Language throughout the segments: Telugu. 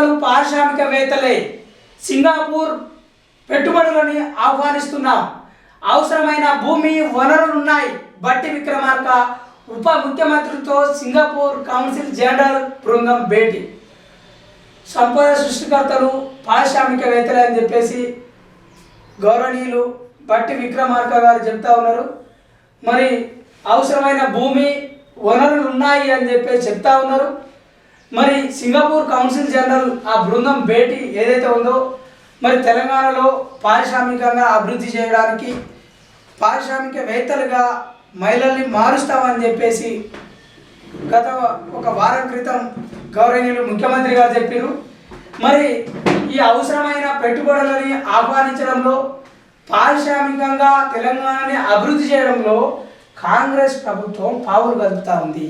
సంస్థలు పారిశ్రామికవేత్తలే సింగపూర్ పెట్టుబడులని ఆహ్వానిస్తున్నాం. అవసరమైన భూమి వనరులున్నాయి బట్టి విక్రమార్క ఉప ముఖ్యమంత్రితో సింగపూర్ కౌన్సిల్ జనరల్ బృందం భేటీ. సంపద సృష్టికర్తలు పారిశ్రామికవేత్తలే అని చెప్పేసి గౌరవనీయులు బట్టి విక్రమార్క గారు చెప్తా ఉన్నారు. మరి అవసరమైన భూమి వనరులు ఉన్నాయి అని చెప్పేసి చెప్తా ఉన్నారు. మరి సింగపూర్ కౌన్సిల్ జనరల్ ఆ బృందం భేటీ ఏదైతే ఉందో మరి తెలంగాణలో పారిశ్రామికంగా అభివృద్ధి చేయడానికి పారిశ్రామికవేత్తలుగా మహిళల్ని మారుస్తామని చెప్పేసి గత ఒక వారం క్రితం గౌరవనీయులు ముఖ్యమంత్రి గారు చెప్పారు మరి ఈ అవసరమైన పెట్టుబడులని ఆహ్వానించడంలో పారిశ్రామికంగా తెలంగాణని అభివృద్ధి చేయడంలో కాంగ్రెస్ ప్రభుత్వం పావులు కలుపుతా ఉంది.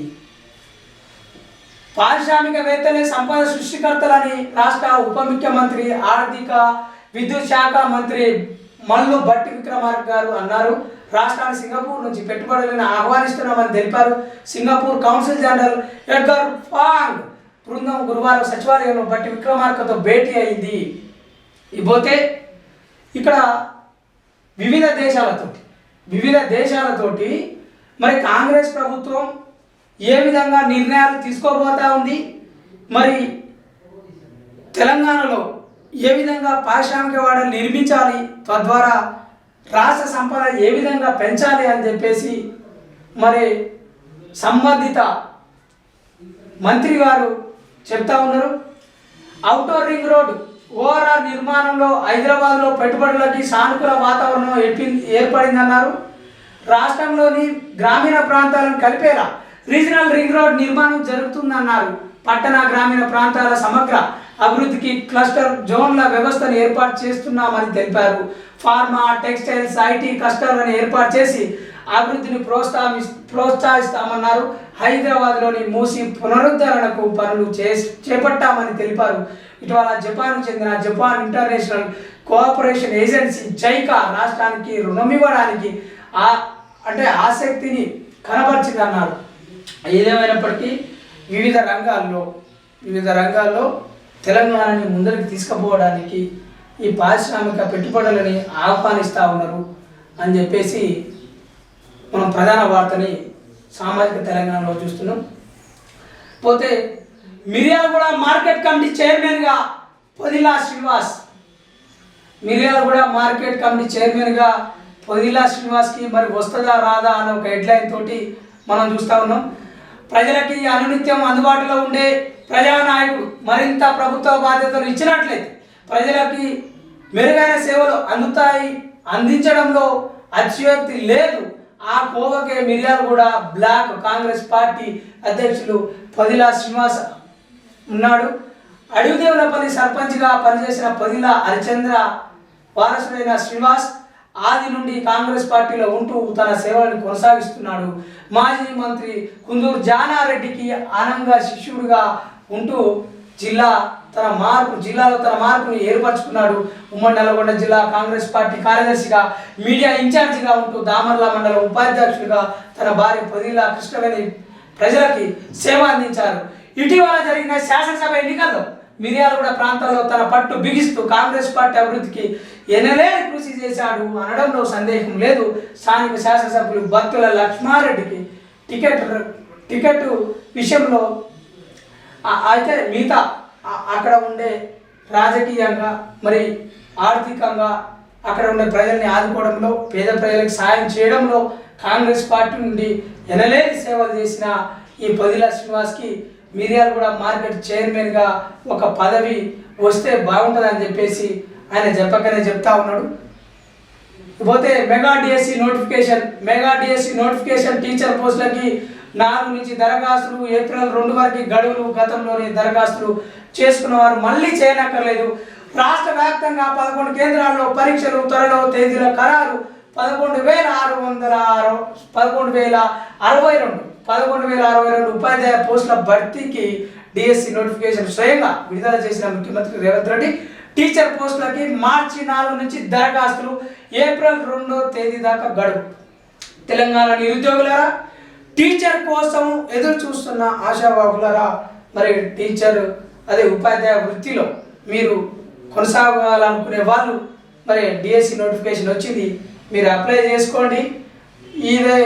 పారిశ్రామికవేత్తలే సంపద సృష్టికర్తలని రాష్ట్ర ఉప ముఖ్యమంత్రి ఆర్థిక విద్యుత్ శాఖ మంత్రి మల్లు భట్టి విక్రమార్క గారు అన్నారు. రాష్ట్రాన్ని సింగపూర్ నుంచి పెట్టుబడులను ఆహ్వానిస్తున్నామని తెలిపారు. Singapore consul general Edgar Fang బృందం గురువారం సచివాలయంలో భట్టి విక్రమార్కతో భేటీ అయింది. ఇకపోతే ఇక్కడ వివిధ దేశాలతోటి వివిధ దేశాలతోటి మరి కాంగ్రెస్ ప్రభుత్వం ఏ విధంగా నిర్ణయాలు తీసుకోబోతా ఉంది? మరి తెలంగాణలో ఏ విధంగా పారిశ్రామిక వాడలు నిర్మించాలి? తద్వారా రాష్ట్ర సంపద ఏ విధంగా పెంచాలి అని చెప్పేసి మరి సంబంధిత మంత్రి గారు చెప్తా ఉన్నారు. అవుట్డోర్ రింగ్ రోడ్ ఓఆర్ఆర్ నిర్మాణంలో హైదరాబాద్లో పెట్టుబడులకి సానుకూల వాతావరణం ఏర్పడిందన్నారు. రాష్ట్రంలోని గ్రామీణ ప్రాంతాలను కలిపేలా రీజనల్ రింగ్ రోడ్ నిర్మాణం జరుగుతుందన్నారు. పట్టణ గ్రామీణ ప్రాంతాల సమగ్ర అభివృద్ధికి క్లస్టర్ జోన్ల వ్యవస్థను ఏర్పాటు చేస్తున్నామని తెలిపారు. ఫార్మా టెక్స్టైల్స్ ఐటీ క్లస్టర్లను ఏర్పాటు చేసి అభివృద్ధిని ప్రోత్సాహి ప్రోత్సహిస్తామన్నారు. హైదరాబాద్లోని మూసి పునరుద్ధరణకు పనులు చే చేపట్టామని తెలిపారు. ఇటీవల జపాన్కు చెందిన Japan International Cooperation Agency JICA రాష్ట్రానికి రుణం ఇవ్వడానికి ఆ అంటే ఆసక్తిని కనబరిచిందన్నారు. ఏదేమైనప్పటికీ వివిధ రంగాల్లో వివిధ రంగాల్లో తెలంగాణని ముందరికి తీసుకుపోవడానికి ఈ పారిశ్రామిక పెట్టుబడులని ఆహ్వానిస్తూ ఉన్నారు అని చెప్పేసి మనం ప్రధాన వార్తని సామాజిక తెలంగాణలో చూస్తున్నాం. పోతే మిర్యాలగూడ మార్కెట్ కమిటీ చైర్మన్గా పొదిలా శ్రీనివాస్ మిర్యాలగూడ మార్కెట్ కమిటీ చైర్మన్గా పొదిలా శ్రీనివాస్కి మరి వస్తుందా రాదా అనే ఒక హెడ్లైన్ తోటి మనం చూస్తూ ఉన్నాం. ప్రజలకి అనునిత్యం అందుబాటులో ఉండే ప్రజానాయకుడు మరింత ప్రభుత్వ బాధ్యతలు ఇచ్చినట్లయితే ప్రజలకి మెరుగైన సేవలు అందుతాయి అందించడంలో అత్యోక్తి లేదు. ఆ కోవకే మిర్యాలు కూడా బ్లాక్ కాంగ్రెస్ పార్టీ అధ్యక్షులు పదిలా శ్రీనివాస్ ఉన్నాడు. అడవిదేవులపల్లి సర్పంచ్గా పనిచేసిన పదిలా హరిచంద్ర వారసుడైన శ్రీనివాస్ ఆది నుండి కాంగ్రెస్ పార్టీలో ఉంటూ తన సేవలను కొనసాగిస్తున్నాడు. మాజీ మంత్రి కుందూరు జానారెడ్డికి ఆనంగా శిష్యుడిగా ఉంటూ జిల్లా తన మార్పు జిల్లాలో తన మార్పును ఏర్పరచుకున్నాడు. ఉమ్మడి నల్గొండ జిల్లా కాంగ్రెస్ పార్టీ కార్యదర్శిగా మీడియా ఇన్ఛార్జిగా ఉంటూ దామర్ల మండలం ఉపాధ్యక్షుడిగా తన భార్య పొదిల కృష్ణవేణి ప్రజలకి సేవ అందించారు. ఇటీవల జరిగిన శాసనసభ ఎన్నికల్లో మిర్యాలగూడ ప్రాంతాల్లో తన పట్టు బిగిస్తూ కాంగ్రెస్ పార్టీ అభివృద్ధికి ఎనలేని కృషి చేశాడు అనడంలో సందేహం లేదు. స్థానిక శాసనసభ్యులు భక్తుల లక్ష్మారెడ్డికి టికెట్ టికెట్ విషయంలో అయితే మిగతా అక్కడ ఉండే రాజకీయంగా మరి ఆర్థికంగా అక్కడ ఉండే ప్రజల్ని ఆదుకోవడంలో పేద ప్రజలకు సాయం చేయడంలో కాంగ్రెస్ పార్టీ నుండి ఎనలేని సేవలు చేసిన ఈ పొదిల శ్రీనివాస్కి మీరియాలు కూడా మార్కెట్ చైర్మన్గా ఒక పదవి వస్తే బాగుంటుందని చెప్పేసి ఆయన చెప్పకనే చెప్తా ఉన్నాడు. పోతే mega DSC notification mega DSC notification teacher పోస్టులకి నాలుగు నుంచి దరఖాస్తులు ఏప్రిల్ రెండు వరకు గడువులు గతంలోని దరఖాస్తులు చేసుకున్న వారు మళ్ళీ చేయనక్కర్లేదు. రాష్ట్ర వ్యాప్తంగా పదకొండు కేంద్రాల్లో పరీక్షలు త్వరలో తేదీల ఖరారు పదకొండు వేల ఆరు వందల ఆరు పదకొండు వేల అరవై రెండు. పదకొండు వేల అరవై రెండు ఉపాధ్యాయ పోస్టుల భర్తీకి డిఎస్సి నోటిఫికేషన్ స్వయంగా విడుదల చేసిన ముఖ్యమంత్రి రేవంత్ రెడ్డి టీచర్ పోస్టులకి మార్చి నాలుగు నుంచి దరఖాస్తులు ఏప్రిల్ రెండో తేదీ దాకా గడువు. తెలంగాణ నిరుద్యోగులరా టీచర్ కోసం ఎదురు చూస్తున్న ఆశావాహులరా మరి టీచర్ అదే ఉపాధ్యాయ వృత్తిలో మీరు కొనసాగాలనుకునే వాళ్ళు మరి డిఎస్సి నోటిఫికేషన్ వచ్చింది మీరు అప్లై చేసుకోండి. ఇదే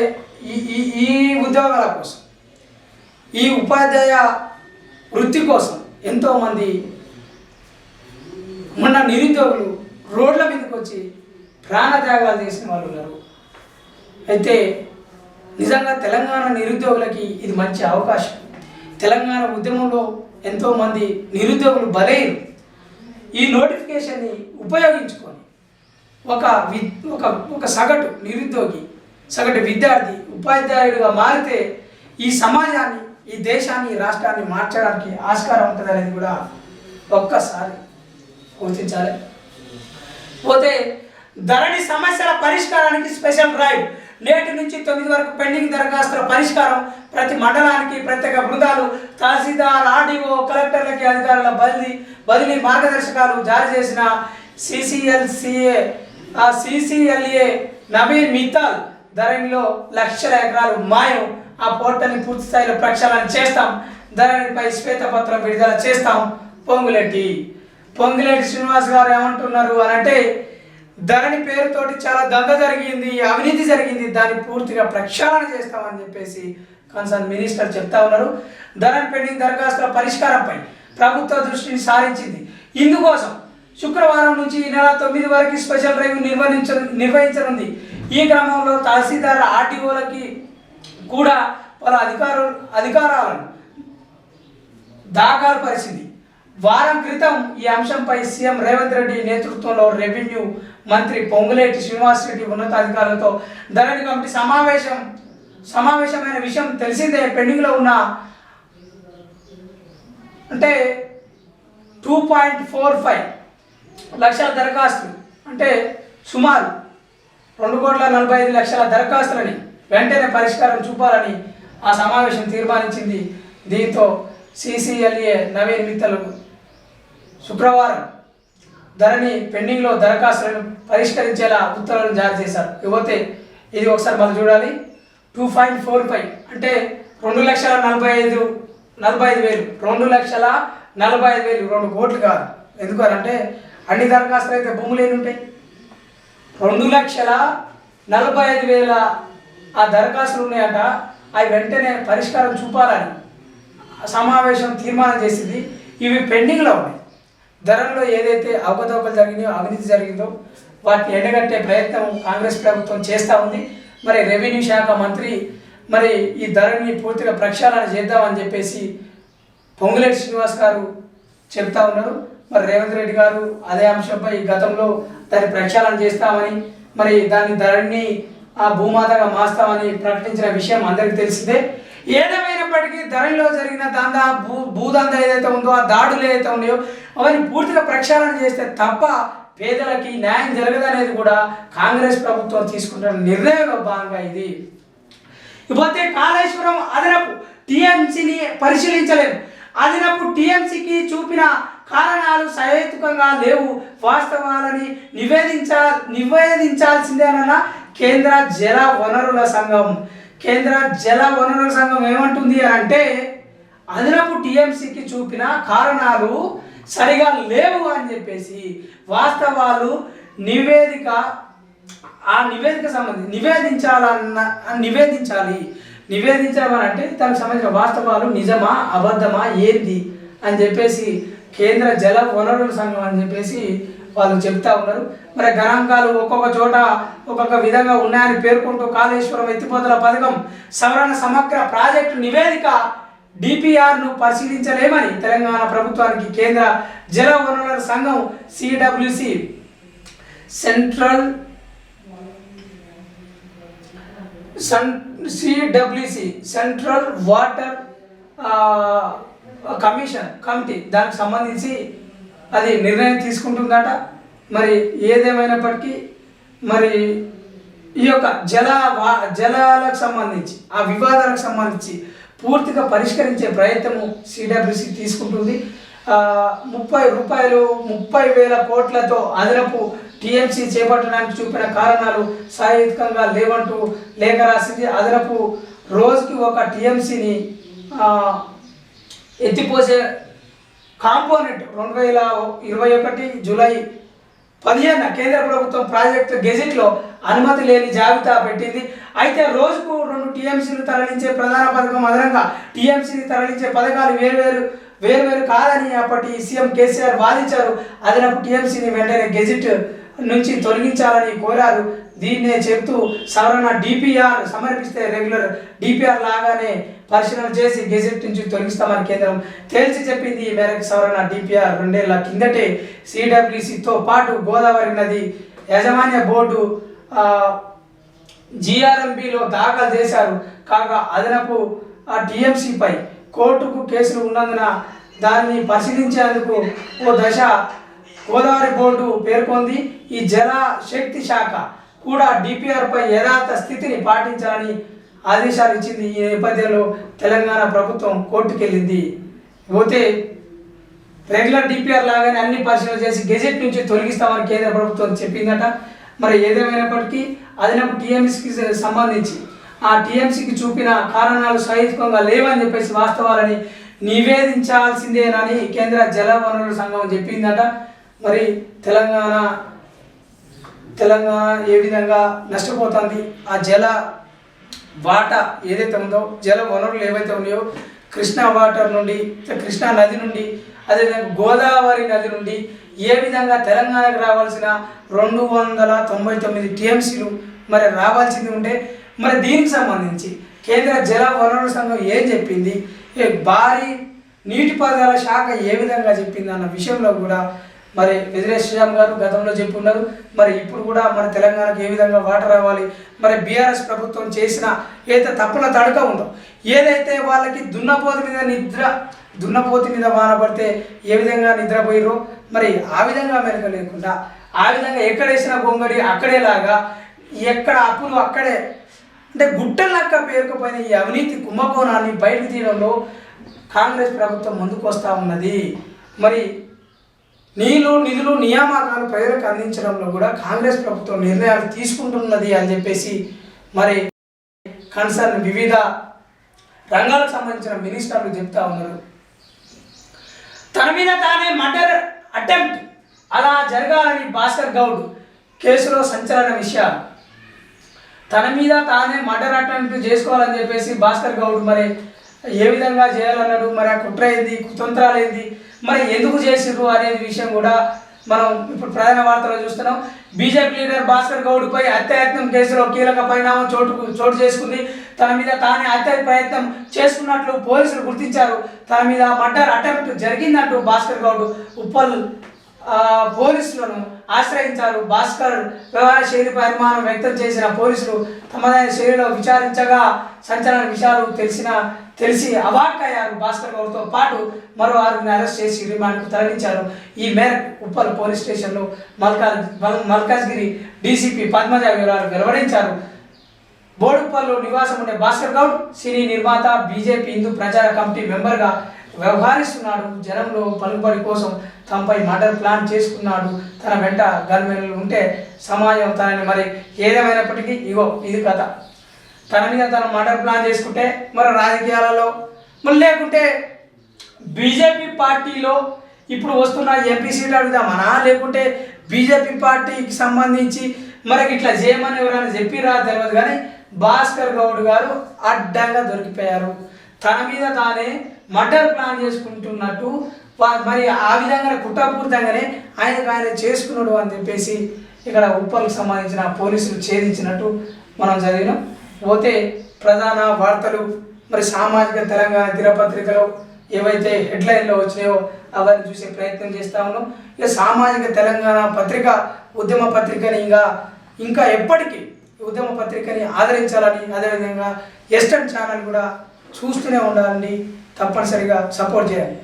ఈ ఈ- ఈ ఉద్యోగాల కోసం ఈ ఉపాధ్యాయ వృత్తి కోసం ఎంతోమంది మొన్న నిరుద్యోగులు రోడ్ల మీదకి వచ్చి ప్రాణత్యాగాలు చేసిన వాళ్ళు ఉన్నారు. అయితే నిజంగా తెలంగాణ నిరుద్యోగులకి ఇది మంచి అవకాశం. తెలంగాణ ఉద్యమంలో ఎంతోమంది నిరుద్యోగులు బలైరు ఈ నోటిఫికేషన్ని ఉపయోగించుకొని ఒక వి ఒక ఒక సగటు నిరుద్యోగి సగటు విద్యార్థి ఉపాధ్యాయుడిగా మారితే ఈ సమాజాన్ని ఈ దేశాన్ని ఈ రాష్ట్రాన్ని మార్చడానికి ఆస్కారం ఉంటుంది అనేది కూడా ఒక్కసారి గుర్తించాలి పోతే ధరణి సమస్యల పరిష్కారానికి స్పెషల్ డ్రైవ్ నేటి నుంచి తొమ్మిది వరకు పెండింగ్ దరఖాస్తుల పరిష్కారం ప్రతి మండలానికి ప్రత్యేక బృందాలు తహసీల్దార్ ఆర్డీఓ కలెక్టర్లకి అధికారుల బదిలీ బదిలీ మార్గదర్శకాలు జారీ చేసిన సిసిఎల్సిఏ సిసిఎల్ఏ నవీన్ మిత్తల్ ధరణిలో లక్షల ఎకరాలు మాయం. ఆ పోర్టల్ని పూర్తి స్థాయిలో ప్రక్షాళన చేస్తాం. ధరణిపై శ్వేతపత్రం విడుదల చేస్తాం. పొంగులెట్టి పొంగులేటి శ్రీనివాస్ గారు ఏమంటున్నారు అని అంటే ధరణి పేరుతోటి చాలా దంద జరిగింది అవినీతి జరిగింది దాన్ని పూర్తిగా ప్రక్షాళన చేస్తామని చెప్పేసి కన్సర్న్ మినిస్టర్ చెప్తా ఉన్నారు. ధరణి పెండింగ్ దరఖాస్తుల పరిష్కారంపై ప్రభుత్వ దృష్టిని సారించింది. ఇందుకోసం శుక్రవారం నుంచి ఈ నెల తొమ్మిది వరకు స్పెషల్ డ్రైవ్ నిర్వహించ నిర్వహించనుంది. ఈ క్రమంలో తహసీల్దార్ ఆర్టీఓలకి కూడా వాళ్ళ అధికారు అధికారాలను దాఖలు పరిచింది. వారం క్రితం ఈ అంశంపై సీఎం రేవంత్ రెడ్డి నేతృత్వంలో రెవెన్యూ మంత్రి పొంగులేటి శ్రీనివాసరెడ్డి ఉన్నతాధికారులతో ధరణి కమిటీ సమావేశం సమావేశమైన విషయం తెలిసిందే. పెండింగ్లో ఉన్న అంటే టూ పాయింట్ ఫోర్ ఫైవ్ లక్షల దరఖాస్తులు అంటే సుమారు రెండు కోట్ల నలభై ఐదు లక్షల దరఖాస్తులని వెంటనే పరిష్కారం చూపాలని ఆ సమావేశం తీర్మానించింది. దీంతో సిసిఎల్ఏ నవీన్ మిత్తలకు శుక్రవారం ధరని పెండింగ్లో దరఖాస్తులను పరిష్కరించేలా ఉత్తర్వులను జారీ చేశారు. ఇకపోతే ఇది ఒకసారి మనం చూడాలి. టూ పాయింట్ ఫోర్ ఫైవ్ అంటే రెండు లక్షల నలభై ఐదు నలభై ఐదు వేలు. రెండు లక్షల నలభై ఐదు వేలు. రెండు కోట్లు కాదు. ఎందుకనంటే అన్ని దరఖాస్తులు అయితే భూములు ఎన్ని ఉంటాయి. రెండు లక్షల నలభై ఐదు వేల ఆ దరఖాస్తులు ఉన్నాయట. అవి వెంటనే పరిష్కారం చూపాలని సమావేశం తీర్మానం చేసింది. ఇవి పెండింగ్లో ఉన్నాయి. ధరల్లో ఏదైతే అవకతవకలు జరిగినాయో అవినీతి జరిగిందో వాటిని ఎండగట్టే ప్రయత్నం కాంగ్రెస్ ప్రభుత్వం చేస్తూ ఉంది. మరి రెవెన్యూ శాఖ మంత్రి మరి ఈ ధరని పూర్తిగా ప్రక్షాళన చేద్దామని చెప్పేసి పొంగులేటి శ్రీనివాస్ గారు చెప్తా ఉన్నారు. మరి రేవంత్ రెడ్డి గారు అదే అంశంపై గతంలో దాన్ని ప్రక్షాళన చేస్తామని మరి దాని ధరని ఆ భూమాతగా మార్స్తామని ప్రకటించిన విషయం అందరికీ తెలిసిందే. ఏదేమైనప్పటికీ ధరణిలో జరిగిన దందా భూ భూదంద ఏదైతే ఉందో ఆ దాడులు ఏదైతే ఉన్నాయో అవన్నీ పూర్తిగా ప్రక్షాళన చేస్తే తప్ప పేదలకి న్యాయం జరగదనేది కూడా కాంగ్రెస్ ప్రభుత్వం తీసుకుంటున్న నిర్ణయంలో భాగంగా ఇది. ఇకపోతే కాళేశ్వరం అదనపు టీఎంసీని పరిశీలించలేదు. అదనపు టీఎంసీకి చూపిన కారణాలు సహేతుకంగా లేవు. వాస్తవాలని నివేదించ నివేదించాల్సిందేనన్న కేంద్ర జల వనరుల సంఘం. కేంద్ర జల వనరుల సంఘం ఏమంటుంది అంటే అదనపు టీఎంసీకి చూపిన కారణాలు సరిగా లేవు అని చెప్పేసి వాస్తవాలు నివేదిక ఆ నివేదిక సంబంధించి నివేదించాలన్న నివేదించాలి. నివేదించడం అంటే దానికి సంబంధించిన వాస్తవాలు నిజమా అబద్ధమా ఏంది అని చెప్పేసి కేంద్ర జల వనరుల సంఘం అని చెప్పేసి వాళ్ళు చెప్తా ఉన్నారు. మరి గణాంకాలు ఒక్కొక్క చోట ఒక్కొక్క విధంగా ఉన్నాయని పేర్కొంటూ కాళేశ్వరం ఎత్తిపోతల పథకం సవరణ సమగ్ర ప్రాజెక్టు నివేదిక డిపిఆర్ను పరిశీలించలేమని తెలంగాణ ప్రభుత్వానికి కేంద్ర జల వనరుల సంఘం CWC central sun CWC central water commission committee దానికి సంబంధించి అది నిర్ణయం తీసుకుంటుందట. మరి ఏదేమైనప్పటికీ మరి ఈ యొక్క జల వా జలాలకు సంబంధించి ఆ వివాదాలకు సంబంధించి పూర్తిగా పరిష్కరించే ప్రయత్నము సిడబ్ల్యూసి తీసుకుంటుంది. ముప్పై రూపాయలు ముప్పై వేల కోట్లతో అదనపు టీఎంసీ చేపట్టడానికి చూపిన కారణాలు సాయుధికంగా లేవంటూ లేఖ రాసింది. అదనపు రోజుకి ఒక టీఎంసీని ఎత్తిపోసే కాంపోనెంట్ రెండు వేల ఇరవై ఒకటి జూలై పదిహేను కేంద్ర ప్రభుత్వం ప్రాజెక్టు గెజిట్లో అనుమతి లేని జాబితా పెట్టింది. అయితే రోజుకు రెండు టీఎంసీలు తరలించే ప్రధాన పథకం అదనంగా టీఎంసీని తరలించే పథకాలు వేరువేరు వేరువేరు కాదని అప్పటి సీఎం కేసీఆర్ వాదించారు. అదనపు టీఎంసీని వెంటనే గెజిట్ నుంచి తొలగించాలని కోరారు దీన్నే చెప్తూ సవరణ డిపిఆర్ సమర్పిస్తే రెగ్యులర్ డిపిఆర్ లాగానే పరిశీలన చేసి గెజెట్ నుంచి తొలగిస్తామని కేంద్రం తేల్చి చెప్పింది ఈ మేరకు సవరణ డిపిఆర్ రెండేళ్ళ కిందటే సిడబ్ల్యూసితో పాటు గోదావరి నది యాజమాన్య బోర్డు ఆ, దాఖలు చేశారు. కాగా అదనపు టీఎంసీపై కోర్టుకు కేసులు ఉన్నందున దానిని పరిశీలించేందుకు ఓ దశ గోదావరి బోర్డు పేర్కొంది. ఈ జల శక్తి శాఖ కూడా డిపిఆర్పై యథార్థ స్థితిని పాటించాలని ఆదేశాలు ఇచ్చింది ఈ నేపథ్యంలో తెలంగాణ ప్రభుత్వం కోర్టుకెళ్ళింది. పోతే రెగ్యులర్ డిపిఆర్ లాగానే అన్ని పరిశీలన చేసి గెజెట్ నుంచి తొలగిస్తామని కేంద్ర ప్రభుత్వం చెప్పిందట. మరి ఏదేమైనప్పటికీ అదనపు టీఎంసీకి సంబంధించి ఆ టీఎంసీకి చూపిన కారణాలు సహితంగా లేవని చెప్పేసి వాస్తవాలని నివేదించాల్సిందేనని కేంద్ర జలవనరుల సంఘం చెప్పిందట. మరి తెలంగాణ తెలంగాణ ఏ విధంగా నష్టపోతుంది? ఆ జల వాటా ఏదైతే ఉందో జల వనరులు ఏవైతే ఉన్నాయో కృష్ణా వాటర్ నుండి కృష్ణా నది నుండి అదేవిధంగా గోదావరి నది నుండి ఏ విధంగా తెలంగాణకు రావాల్సిన రెండు వందల తొంభై తొమ్మిది టీఎంసీలు మరి రావాల్సింది ఉంటే మరి దీనికి సంబంధించి కేంద్ర జల వనరుల సంఘం ఏం చెప్పింది? ఏ భారీ నీటిపారుదల శాఖ ఏ విధంగా చెప్పింది? అన్న విషయంలో కూడా మరి వెదిరే శ్రీరామ్ గారు గతంలో చెప్పున్నారు. మరి ఇప్పుడు కూడా మన తెలంగాణకు ఏ విధంగా వాటర్ రావాలి? మరి బీఆర్ఎస్ ప్రభుత్వం చేసిన ఏదైతే తప్పున తడక ఉందో ఏదైతే వాళ్ళకి దున్నపోతు మీద నిద్ర దున్నపోతు మీద వాన పడితే ఏ విధంగా నిద్రపోయిరో మరి ఆ విధంగా మెరక లేకుండా ఆ విధంగా ఎక్కడేసిన గొంగడి అక్కడేలాగా ఎక్కడ అప్పులు అక్కడే అంటే గుట్టలక్క పేరుకుపోయిన ఈ అవినీతి కుంభకోణాన్ని బయటకు తీయడంలో కాంగ్రెస్ ప్రభుత్వం ముందుకు వస్తూ ఉన్నది. మరి నీళ్ళు నిధులు నియామకాలు ప్రజలకు అందించడంలో కూడా కాంగ్రెస్ ప్రభుత్వం నిర్ణయాలు తీసుకుంటున్నది అని చెప్పేసి మరి కన్సర్న్ వివిధ రంగాలకు సంబంధించిన మినిస్టర్లు చెప్తా ఉన్నారు. తన మీద తానే మర్డర్ అటెంప్ట్ అలా జరగాలని భాస్కర్ గౌడ్ కేసులో సంచలన విషయాలు. తన మీద తానే మర్డర్ అటెంప్ట్ చేసుకోవాలని చెప్పేసి భాస్కర్ గౌడ్ మరి ఏ విధంగా చేయాలన్నాడు? మరి ఆ కుట్ర ఏంది? కుతంత్రాలు ఏంది? మరి ఎందుకు చేసిర్రు అనేది విషయం కూడా మనం ఇప్పుడు ప్రధాన వార్తలో చూస్తున్నాం. బీజేపీ లీడర్ భాస్కర్ గౌడ్పై హత్యాయత్నం కేసులో కీలక పరిణామం చోటు చోటు చేసుకుంది. తన మీద తానే హత్య ప్రయత్నం చేసుకున్నట్లు పోలీసులు గుర్తించారు. తన మీద మర్డర్ అటెంప్ట్ జరిగిందంటూ భాస్కర్ గౌడ్ ఉప్పల్ పోలీసులను ఆశ్రయించారు. భాస్కర్ వ్యవహార శైలిపై అనుమానం వ్యక్తం చేసిన పోలీసులు తమదైన శైలిలో విచారించగా సంచలన విషయాలు తెలిసిన తెలిసి అవాక్కయ్యారు భాస్కర్ గౌడ్తో పాటు మరో ఆరుగురిని అరెస్ట్ చేసి రిమాండ్కు తరలించారు. ఈ మేరకు ఉప్పల్ పోలీస్ స్టేషన్లో మల్కాజ్ మల్కాజ్గిరి డీసీపీ పద్మజ వివరాలు వెలువడించారు. బోడుప్పల్లో నివాసం ఉండే భాస్కర్ గౌడ్ సినీ నిర్మాత బీజేపీ హిందూ ప్రచార కమిటీ మెంబర్గా వ్యవహరిస్తున్నాడు. జనంలో పలుకుబడి కోసం తనపై మర్డర్ ప్లాన్ చేసుకున్నాడు. తన వెంట గన్మెన్లు ఉంటే సమాజం తనని మరి ఏదేమైనప్పటికీ ఇగో ఇది కథ. తన మీద తన మర్డర్ ప్లాన్ చేసుకుంటే మరి రాజకీయాలలో మరి లేకుంటే బీజేపీ పార్టీలో ఇప్పుడు వస్తున్న ఎంపీ సీట్ అడుగుదామనా లేకుంటే బీజేపీ పార్టీకి సంబంధించి మనకి ఇట్లా చేయమని ఎవరైనా చెప్పిరా తెలియదు కానీ భాస్కర్ గౌడ్ గారు అడ్డంగా దొరికిపోయారు. తన మీద తానే మర్డర్ ప్లాన్ చేసుకుంటున్నట్టు మరి ఆ విధంగా కుట్రపూరితంగానే ఆయనకు ఆయన చేసుకున్నాడు అని చెప్పేసి ఇక్కడ ఉప్పల్కి సంబంధించిన పోలీసులు ఛేదించినట్టు మనం చదివినాం. పోతే ప్రధాన వార్తలు మరి సామాజిక తెలంగాణ దినపత్రికలో ఏవైతే హెడ్లైన్లో వచ్చినాయో అవన్నీ చూసే ప్రయత్నం చేస్తా ఉన్నాం. ఇక సామాజిక తెలంగాణ పత్రిక ఉద్యమ పత్రికని ఇంకా ఇంకా ఎప్పటికీ ఉద్యమ పత్రికని ఆదరించాలని అదేవిధంగా ఎస్టర్న్ ఛానల్ కూడా చూస్తూనే ఉండాలని తప్పనిసరిగా సపోర్ట్ చేయాలి.